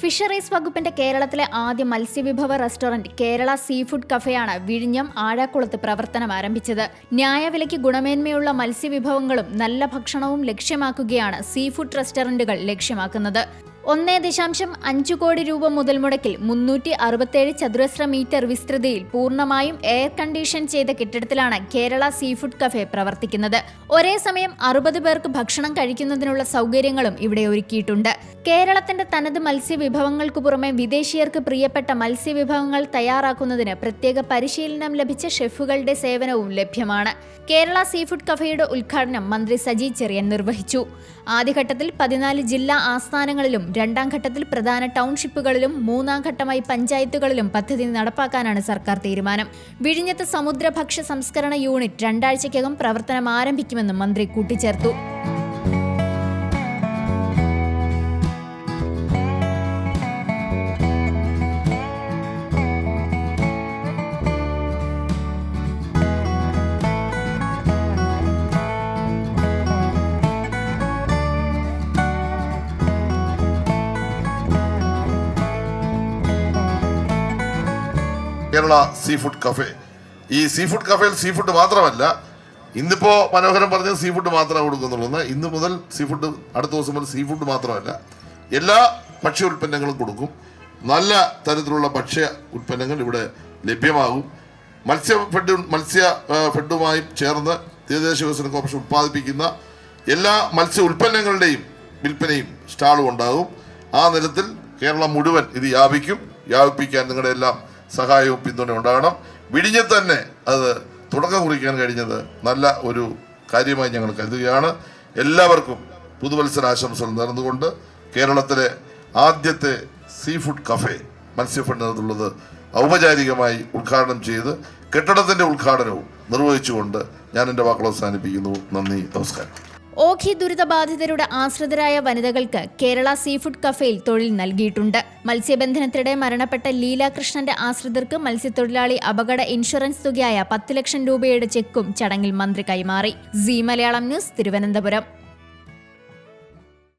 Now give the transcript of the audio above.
Fisheries വകുപ്പിന്റെ കേരളത്തിലെ ആദ്യ മത്സ്യവിഭവ റെസ്റ്റോറന്റ് കേരള സീ ഫുഡ് കഫേയാണ് വിഴിഞ്ഞം ആഴാക്കുളത്ത് പ്രവർത്തനം ആരംഭിച്ചത്. ന്യായവിലയ്ക്ക് ഗുണമേന്മയുള്ള മത്സ്യവിഭവങ്ങളും നല്ല ഭക്ഷണവും ലക്ഷ്യമാക്കുകയാണ് സീ ഫുഡ് റെസ്റ്റോറന്റുകൾ ലക്ഷ്യമാക്കുന്നത്. ഒന്നേ ദശാംശം അഞ്ചു കോടി രൂപ മുതൽ മുടക്കിൽ മുന്നൂറ്റി അറുപത്തേഴ് ചതുരശ്ര മീറ്റർ വിസ്തൃതിയിൽ പൂർണമായും എയർ കണ്ടീഷൻ ചെയ്ത കെട്ടിടത്തിലാണ് കേരള സീഫുഡ് കഫേ പ്രവർത്തിക്കുന്നത്. ഒരേ സമയം അറുപത് പേർക്ക് ഭക്ഷണം കഴിക്കുന്നതിനുള്ള സൗകര്യങ്ങളും ഇവിടെ ഒരുക്കിയിട്ടുണ്ട്. കേരളത്തിന്റെ തനത് മത്സ്യവിഭവങ്ങൾക്ക് പുറമെ വിദേശീയർക്ക് പ്രിയപ്പെട്ട മത്സ്യവിഭവങ്ങൾ തയ്യാറാക്കുന്നതിന് പ്രത്യേക പരിശീലനം ലഭിച്ച ഷെഫുകളുടെ സേവനവും ലഭ്യമാണ്. കേരള സീഫുഡ് കഫേയുടെ ഉദ്ഘാടനം മന്ത്രി സജി ചെറിയൻ നിർവഹിച്ചു. ആദ്യഘട്ടത്തിൽ പതിനാല് ജില്ലാ ആസ്ഥാനങ്ങളിലും രണ്ടാം ഘട്ടത്തിൽ പ്രധാന ടൗൺഷിപ്പുകളിലും മൂന്നാം ഘട്ടമായി പഞ്ചായത്തുകളിലും പദ്ധതി നടപ്പാക്കാനാണ് സർക്കാർ തീരുമാനം. വിഴിഞ്ഞത്ത് സമുദ്ര ഭക്ഷ്യ സംസ്കരണ യൂണിറ്റ് രണ്ടാഴ്ചയ്ക്കകം പ്രവർത്തനം ആരംഭിക്കുമെന്നും മന്ത്രി കൂട്ടിച്ചേർത്തു. Kerala sea food cafe. ഈ സീ ഫുഡ് കഫേയിൽ സീ ഫുഡ് മാത്രമല്ല ഇന്നിപ്പോ മനോഹരം പറഞ്ഞ സീ ഫുഡ് മാത്രമേ കൊടുക്കുന്നുള്ളൂ ഇന്ന് മുതൽ സീ ഫുഡ് അടുത്ത ദിവസം മുതൽ സീ ഫുഡ് മാത്രമല്ല എല്ലാ ഭക്ഷ്യ ഉൽപ്പന്നങ്ങളും കൊടുക്കും. നല്ല തരത്തിലുള്ള ഭക്ഷ്യ ഉൽപ്പന്നങ്ങൾ ഇവിടെ ലഭ്യമാകും. മത്സ്യ ഫെഡ് മത്സ്യ ഫെഡുമായി ചേർന്ന് തീരദേശ വികസന കോർപ്പറേഷൻ ഉത്പാദിപ്പിക്കുന്ന എല്ലാ മത്സ്യ ഉൽപ്പന്നങ്ങളുടെയും വിൽപ്പനയും സ്റ്റാളും ഉണ്ടാകും. ആ നിലത്തിൽ കേരളം മുഴുവൻ ഇത് വ്യാപിക്കും. വ്യാപിപ്പിക്കാൻ നിങ്ങളുടെ എല്ലാം സഹായവും പിന്തുണയും ഉണ്ടാകണം. വിഴിഞ്ഞത്ത് തന്നെ അത് തുടക്കം കുറിക്കാൻ കഴിഞ്ഞത് നല്ല ഒരു കാര്യമായി ഞങ്ങൾ കരുതുകയാണ്. എല്ലാവർക്കും പുതുവത്സര ആശംസകൾ നേർന്നുകൊണ്ട് കേരളത്തിലെ ആദ്യത്തെ സീ ഫുഡ് കഫേ മത്സ്യഫെഡിനകത്തുള്ളത് ഔപചാരികമായി ഉദ്ഘാടനം ചെയ്ത് കെട്ടിടത്തിന്റെ ഉദ്ഘാടനവും നിർവഹിച്ചുകൊണ്ട് ഞാൻ എന്റെ വാക്കുകൾ അവസാനിപ്പിക്കുന്നു. നന്ദി നമസ്കാരം. ഓഖി ദുരിതബാധിതരുടെ ആശ്രിതരായ വനിതകൾക്ക് കേരള സീഫുഡ് കഫേയിൽ തൊഴിൽ നൽകിയിട്ടുണ്ട്. മത്സ്യബന്ധനത്തിനിടെ മരണപ്പെട്ട ലീലാകൃഷ്ണന്റെ ആശ്രിതർക്ക് മത്സ്യത്തൊഴിലാളി അപകട ഇൻഷുറൻസ് തുകയായ പത്ത് ലക്ഷം രൂപയുടെ ചെക്കും ചടങ്ങിൽ മന്ത്രി കൈമാറി. C Malayalam news Thiruvananthapuram.